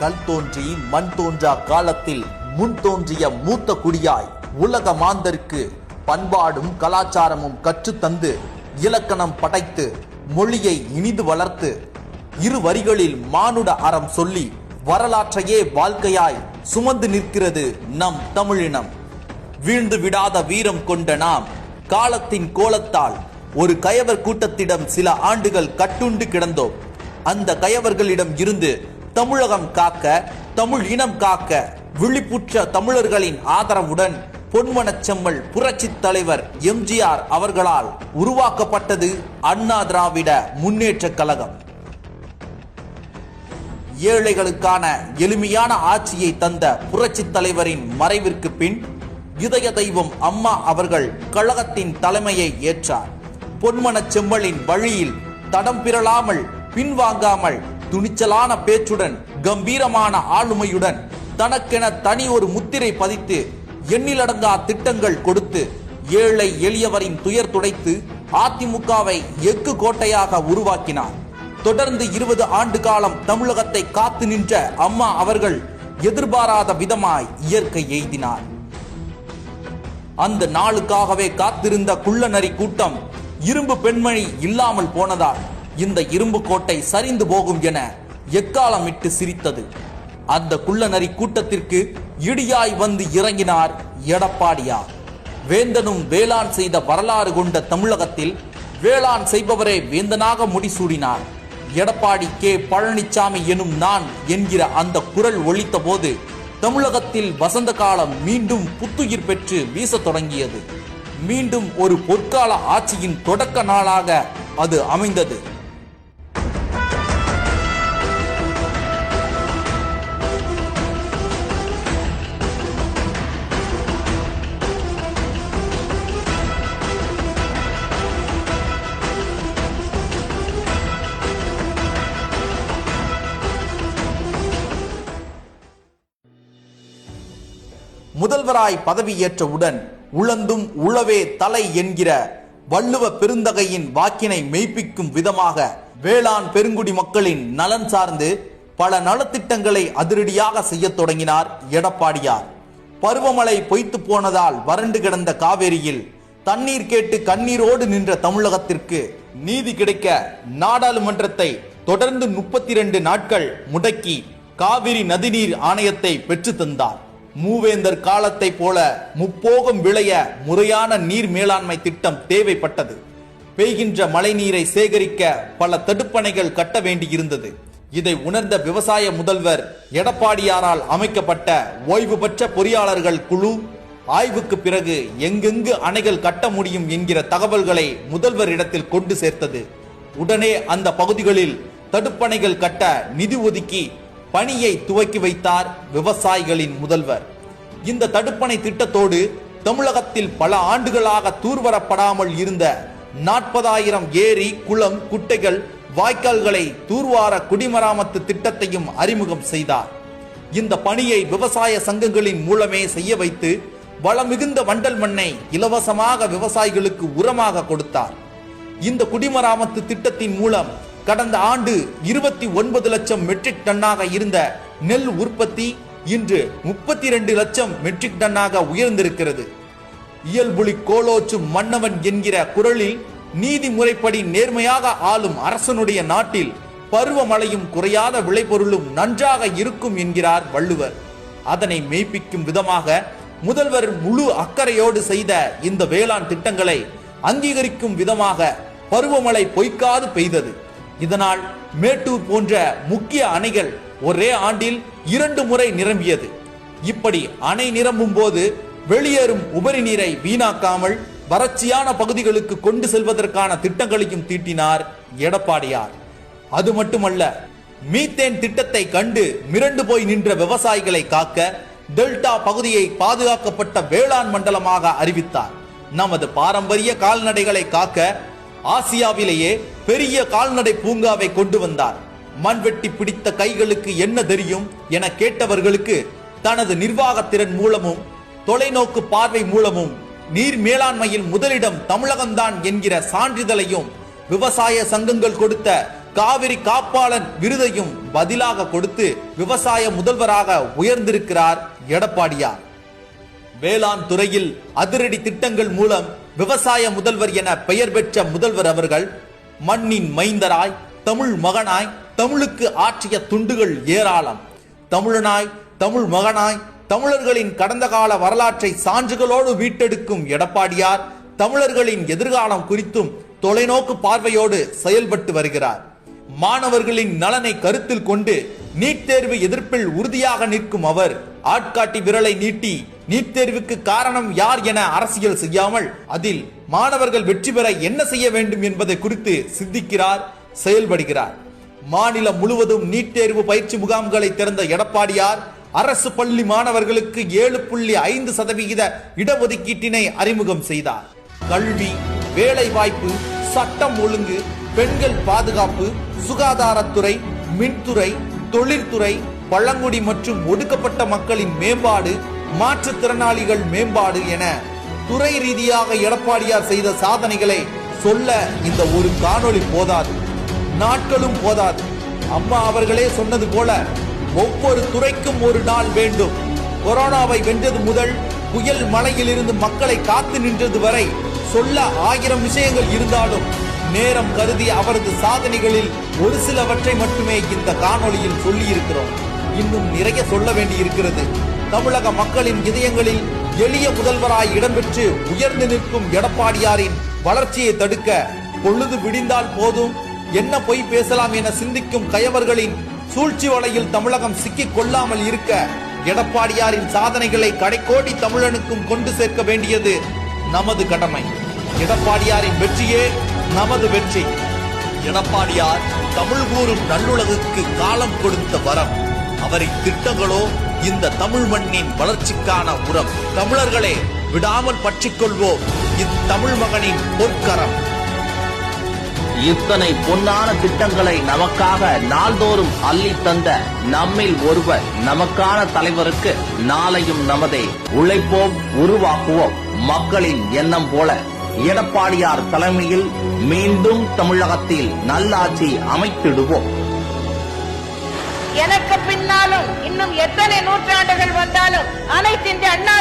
கல் தோன்றி மண் தோன்றா காலத்தில் முன் தோன்றிய மூத்த குடியாய் உலக மாந்தருக்கு பண்பாடும் கலாச்சாரமும் கற்றுத்தந்து இலக்கணம் படைத்து மொழியை இனிது வளர்த்து இரு வரிகளில் மானுட அறம் சொல்லி வரலாற்றையே வாழ்க்கையாய் சுமந்து நிற்கிறது நம் தமிழினம். வீழ்ந்து விடாத வீரம் கொண்ட நாம் காலத்தின் கோலத்தால் ஒரு கயவர் கூட்டத்திடம் சில ஆண்டுகள் கட்டுண்டு கிடந்தோம். அந்த கயவர்களிடம் இருந்து தமிழகம் காக்க தமிழ் இனம் காக்க விழிப்புற்ற தமிழர்களின் ஆதரவுடன் பொன்மனச்செம்மல் புரட்சி புரட்சித் தலைவர் எம்ஜிஆர் அவர்களால் உருவாக்கப்பட்டது அண்ணா திராவிட முன்னேற்ற கழகம். ஏழைகளுக்கான எளிமையான ஆட்சியை தந்த புரட்சித் தலைவரின் மறைவிற்கு பின் இதய தெய்வம் அம்மா அவர்கள் கழகத்தின் தலைமையை ஏற்றார். பொன்மனச் செம்மலின் வழியில் தடம் பிறளாமல் பின்வாங்காமல் துணிச்சலான பேச்சுடன் கம்பீரமான ஆளுமையுடன் தனக்கென தனி ஒரு முத்திரை பதித்து எண்ணிலடங்கா திட்டங்கள் கொடுத்து ஏழை எளியவரின் துயர் துடைத்து அதிமுகவை எஃகு கோட்டையாக உருவாக்கினார். தொடர்ந்து இருபது ஆண்டு காலம் தமிழகத்தை காத்து நின்ற அம்மா அவர்கள் எதிர்பாராத விதமாய் இயற்கை எய்தினார். அந்த நாளுக்காகவே காத்திருந்த குள்ளநரி கூட்டம் இரும்பு பெண்மணி இல்லாமல் போனதால் இந்த இரும்பு கோட்டை சரிந்து போகும் என எக்காலமிட்டு சிரித்தது. அந்த குள்ளநரி கூட்டத்திற்கு இடியாய் வந்து இறங்கினார் எடப்பாடியார். வேந்தனும் வேளாண் செய்த வரலாறு கொண்ட தமிழகத்தில் வேளாண் செய்பவரே வேந்தனாக முடிசூடினார். எடப்பாடி கே. பழனிசாமி எனும் நான் என்கிற அந்த குரல் ஒழித்த போது தமிழகத்தில் வசந்த காலம் மீண்டும் புத்துயிர் பெற்று வீச தொடங்கியது. மீண்டும் ஒரு பொற்கால ஆட்சியின் தொடக்க நாளாக அது அமைந்தது. முதல்வராய் பதவியேற்றவுடன் உழந்தும் உழவே தலை என்கிற வள்ளுவ பெருந்தகையின் வாக்கினை மெய்ப்பிக்கும் விதமாக வேளாண் பெருங்குடி மக்களின் நலன் சார்ந்து பல நலத்திட்டங்களை அதிரடியாக செய்யத் தொடங்கினார் எடப்பாடியார். பருவமழை பொய்த்து போனதால் வறண்டு கிடந்த காவேரியில் தண்ணீர் கேட்டு கண்ணீரோடு நின்ற தமிழகத்திற்கு நீதி கிடைக்க நாடாளுமன்றத்தை தொடர்ந்து முப்பத்தி இரண்டு நாட்கள் முடக்கி காவிரி நதிநீர் ஆணையத்தை பெற்று தந்தார். மூவேந்தர் காலத்தை போல முப்போகம் விளைய முறையான நீர் மேலாண்மை திட்டம் தேவைப்பட்டது. பெய்கின்ற மழைநீரை சேகரிக்க பல தடுப்பணைகள் கட்ட வேண்டியிருந்தது. இதை உணர்ந்த விவசாய முதல்வர் எடப்பாடியாரால் அமைக்கப்பட்ட ஓய்வு பெற்ற பொறியாளர்கள் குழு ஆய்வுக்கு பிறகு எங்கெங்கு அணைகள் கட்ட முடியும் என்கிற தகவல்களை முதல்வர் இடத்தில் கொண்டு சேர்த்தது. உடனே அந்த பகுதிகளில் தடுப்பணைகள் கட்ட நிதி ஒதுக்கி பணியை துவக்கி வைத்தார் விவசாயிகளின் முதல்வர். இந்த தடுப்பணை திட்டத்தோடு தமிழகத்தில் பல ஆண்டுகளாக தூர்வரப்படாமல் இருந்த நாற்பதாயிரம் ஏரி குளம் குட்டைகள் வாய்க்கால்களை தூர்வார குடிமராமத்து திட்டத்தையும் அறிமுகம் செய்தார். இந்த பணியை விவசாய சங்கங்களின் மூலமே செய்ய வைத்து வளமிகுந்த வண்டல் மண்ணை இலவசமாக விவசாயிகளுக்கு உரமாக கொடுத்தார். இந்த குடிமராமத்து திட்டத்தின் மூலம் கடந்த ஆண்டு இருபத்தி ஒன்பது லட்சம் மெட்ரிக் டன்னாக இருந்த நெல் உற்பத்தி இன்று முப்பத்தி இரண்டு லட்சம் மெட்ரிக் டன்னாக உயர்ந்திருக்கிறது. இயல்புலி கோலோச்சும் மன்னவன் என்கிற குரலில் நீதி முறைப்படி நேர்மையாக ஆளும் அரசனுடைய நாட்டில் பருவமழையும் குறையாத விளைபொருளும் நன்றாக இருக்கும் என்கிறார் வள்ளுவர். அதனை மெய்ப்பிக்கும் விதமாக முதல்வர் முழு அக்கறையோடு செய்த இந்த வேளாண் திட்டங்களை அங்கீகரிக்கும் விதமாக பருவமழை பொய்க்காது பெய்தது. இதனால் மேட்டூர் போன்ற முக்கிய அணைகள் ஒரே ஆண்டில் இரண்டு முறை நிரம்பியது. இப்படி அணை நிரம்பும் போது வெளியேறும் உபரி நீரை வீணாக்காமல் வறட்சியான பகுதிகளுக்கு கொண்டு செல்வதற்கான திட்டங்களையும் தீட்டினார் எடப்பாடியார். அது மட்டுமல்ல மீத்தேன் திட்டத்தை கண்டு மிரண்டு போய் நின்ற விவசாயிகளை காக்க டெல்டா பகுதியை பாதுகாக்கப்பட்ட வேளாண் மண்டலமாக அறிவித்தார். நமது பாரம்பரிய கால்நடைகளை காக்க ஆசியாவிலேயே பெரிய கால்நடை பூங்காவை கொண்டு வந்தார். மண்வெட்டி பிடித்த கைகளுக்கு என்ன தெரியும் என கேட்டவர்களுக்கு தனது நிர்வாகத்திறன் மூலமும் தொலைநோக்கு பார்வை மூலமும் நீர் மேலாண்மையில் முதலிடம் தமிழகம்தான் என்கிற சான்றிதழையும் விவசாய சங்கங்கள் கொடுத்த காவிரி காப்பாளன் விருதையும் பதிலாக கொடுத்து விவசாய முதல்வராக உயர்ந்திருக்கிறார் எடப்பாடியார். வேளாண் துறையில் அதிரடி திட்டங்கள் மூலம் விவசாய முதல்வர் என பெயர் பெற்ற முதல்வர் அவர்கள் மண்ணின் மைந்தராய் தமிழ் மகனாய் தமிழுக்கு ஆற்றிய துண்டுகள் ஏராளம். தமிழனாய் தமிழ் மகனாய் தமிழர்களின் கடந்த கால வரலாற்றை சான்றுகளோடு மீட்டெடுக்கும் எடப்பாடியார் தமிழர்களின் எதிர்காலம் குறித்தும் தொலைநோக்கு பார்வையோடு செயல்பட்டு வருகிறார். மாணவர்களின் நலனை கருத்தில் கொண்டு நீட் தேர்வு எதிர்ப்பில் உறுதியாக நிற்கும் அவர் ஆட்காட்டி விரலை நீட்டி நீட் தேர்வுக்கு காரணம் யார் என அரசியல் செய்யாமல் அதில் மாணவர்கள் வெற்றி பெற என்ன செய்ய வேண்டும் என்பதை குறித்து சிந்திக்கிறார் செயல்படுகிறார். மாநிலம் முழுவதும் நீட் தேர்வு பயிற்சி முகாம்களை திறந்த எடப்பாடியார் அரசு பள்ளி மாணவர்களுக்கு ஏழு புள்ளி ஐந்து சதவிகித இடஒதுக்கீட்டினை அறிமுகம் செய்தார். கல்வி வேலை வாய்ப்பு சட்டம் ஒழுங்கு பெண்கள் பாதுகாப்பு சுகாதாரத்துறை மின்துறை தொழிற்துறை பழங்குடி மற்றும் ஒடுக்கப்பட்ட மக்களின் மேம்பாடு மாற்றுத்திறனாளிகள் மேம்பாடு என துறை ரீதியாக எடப்பாடியார் செய்த சாதனைகளை சொல்ல இந்த ஒரு காணொளி போதாது. நாட்களும் போதாது. அம்மா அவர்களே சொன்னது போல ஒவ்வொரு துறைக்கும் ஒரு நாள் வேண்டும். கொரோனாவை வென்றது முதல் புயல் மலையிலிருந்து மக்களை காத்து நின்றது வரை சொல்ல ஆயிரம் விஷயங்கள் இருந்தாலும் நேரம் கருதி அவரது சாதனைகளில் ஒரு சிலவற்றை மட்டுமே இந்த காணொளியில் சொல்லி இருக்கிறோம் இன்னும் நிறைய சொல்ல வேண்டி இருக்கிறது தமிழக மக்களின் இதயங்களில் எளிய முதல்வராய் இடம்பெற்று உயர்ந்து நிற்கும் எடப்பாடியாரின் வளர்ச்சியை தடுக்க பொழுது விடிந்தால் போதும். என்ன பொய் பேசலாம் என சிந்திக்கும் கயவர்களின் சூழ்ச்சி வலையில் தமிழகம் சிக்கிக் கொள்ளாமல் இருக்க எடப்பாடியாரின் சாதனைகளை கடைக்கோடி தமிழனுக்கும் கொண்டு சேர்க்க வேண்டியது நமது கடமை. எடப்பாடியாரின் வெற்றியே நமது வெற்றி. எடப்பாடியார் தமிழ் கூறும் நல்லுலகுக்கு காலம் கொடுத்த வரம். அவரின் திட்டங்களோ இந்த தமிழ் மண்ணின் வளர்ச்சிக்கான உரம். தமிழர்களே விடாமல் பற்றிக்கொள்வோம். இத்தமிழ் மகனின் பொற்கரம். இத்தனை பொன்னான திட்டங்களை நமக்காக நாள்தோறும் அள்ளி தந்த நம்மில் ஒருவர் நமக்கான தலைவருக்கு நாளையும் நமதே. உழைப்போம் உருவாக்குவோம். மக்களின் எண்ணம் போல எடப்பாடியார் தலைமையில் மீண்டும் தமிழகத்தில் நல்லாட்சி அமைத்திடுவோம். எனக்கு பின்னாலும் இன்னும் எத்தனை நூற்றாண்டுகள் வந்தாலும் அனைத்து இந்திய அண்ணா